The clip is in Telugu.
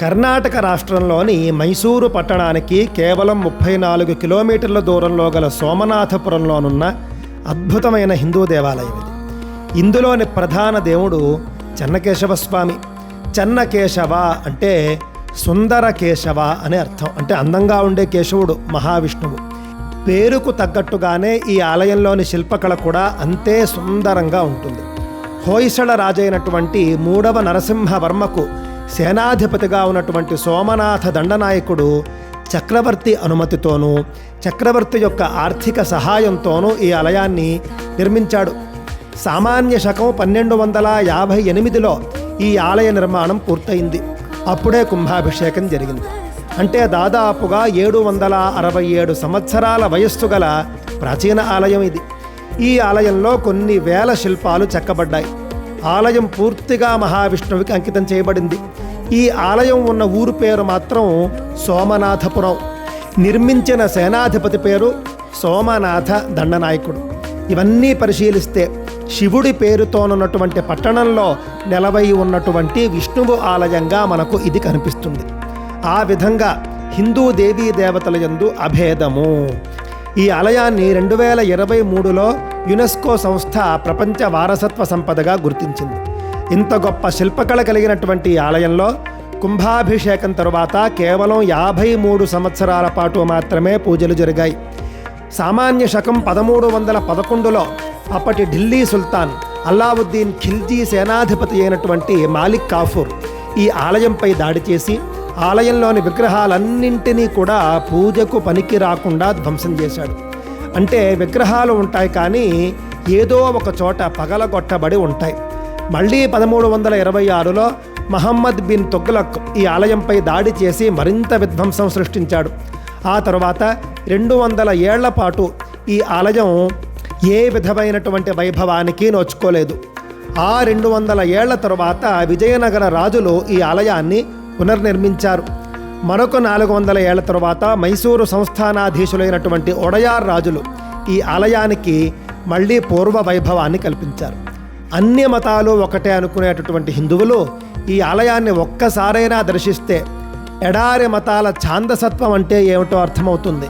కర్ణాటక రాష్ట్రంలోని మైసూరు పట్టణానికి కేవలం ముప్పై నాలుగు కిలోమీటర్ల దూరంలో గల సోమనాథపురంలోనున్న అద్భుతమైన హిందూ దేవాలయం ఇది. ఇందులోని ప్రధాన దేవుడు చెన్నకేశవ స్వామి చెన్నకేశవ అంటే సుందర కేశవ అనే అర్థం. అంటే అందంగా ఉండే కేశవుడు మహావిష్ణువు. పేరుకు తగ్గట్టుగానే ఈ ఆలయంలోని శిల్పకళ కూడా అంతే సుందరంగా ఉంటుంది. హోయసళ రాజైనటువంటి మూడవ నరసింహవర్మకు సేనాధిపతిగా ఉన్నటువంటి సోమనాథ దండనాయకుడు చక్రవర్తి అనుమతితోనూ చక్రవర్తి యొక్క ఆర్థిక సహాయంతోనూ ఈ ఆలయాన్ని నిర్మించాడు. సామాన్య శకం పన్నెండు వందల యాభై ఎనిమిదిలో ఈ ఆలయ నిర్మాణం పూర్తయింది. అప్పుడే కుంభాభిషేకం జరిగింది. అంటే దాదాపుగా ఏడు వందల అరవై ఏడు సంవత్సరాల వయస్సు గల ప్రాచీన ఆలయం ఇది. ఈ ఆలయంలో కొన్ని వేల శిల్పాలు చెక్కబడ్డాయి. ఆలయం పూర్తిగా మహావిష్ణువుకి అంకితం చేయబడింది. ఈ ఆలయం ఉన్న ఊరు పేరు మాత్రం సోమనాథపురం. నిర్మించిన సేనాధిపతి పేరు సోమనాథ దండనాయకుడు. ఇవన్నీ పరిశీలిస్తే శివుడి పేరుతోనున్నటువంటి పట్టణంలో నెలవై ఉన్నటువంటి విష్ణువు ఆలయంగా మనకు ఇది కనిపిస్తుంది. ఆ విధంగా హిందూ దేవీ దేవతల యందు అభేదము. ఈ ఆలయాన్ని రెండు వేల ఇరవై మూడులో యునెస్కో సంస్థ ప్రపంచ వారసత్వ సంపదగా గుర్తించింది. ఇంత గొప్ప శిల్పకళ కలిగినటువంటి ఆలయంలో కుంభాభిషేకం తరువాత కేవలం యాభై మూడు సంవత్సరాల పాటు మాత్రమే పూజలు జరిగాయి. సామాన్య శకం పదమూడు వందల పదకొండులో అప్పటి ఢిల్లీ సుల్తాన్ అల్లావుద్దీన్ ఖిల్జీ సేనాధిపతి అయినటువంటి మాలిక్ కాఫూర్ ఈ ఆలయంపై దాడి చేసి ఆలయంలోని విగ్రహాలన్నింటినీ కూడా పూజకు పనికి రాకుండా ధ్వంసం చేశాడు. అంటే విగ్రహాలు ఉంటాయి కానీ ఏదో ఒక చోట పగలగొట్టబడి ఉంటాయి. మళ్ళీ పదమూడు వందల ఇరవై ఆరులో మహమ్మద్ బిన్ తొగ్లక్ ఈ ఆలయంపై దాడి చేసి మరింత విధ్వంసం సృష్టించాడు. ఆ తరువాత రెండు వందల ఏళ్ళ పాటు ఈ ఆలయం ఏ విధమైనటువంటి వైభవానికి నోచుకోలేదు. ఆ రెండు వందల ఏళ్ళ తరువాత విజయనగర రాజులు ఈ ఆలయాన్ని పునర్నిర్మించారు. మరొక నాలుగు వందల ఏళ్ళ తరువాత మైసూరు సంస్థానాధీశులైనటువంటి ఒడయార్ రాజులు ఈ ఆలయానికి మళ్ళీ పూర్వ వైభవాన్ని కల్పించారు. అన్ని మతాలు ఒకటే అనుకునేటటువంటి హిందువులు ఈ ఆలయాన్ని ఒక్కసారైనా దర్శిస్తే ఎడారి మతాల ఛాందసత్వం అంటే ఏమిటో అర్థమవుతుంది.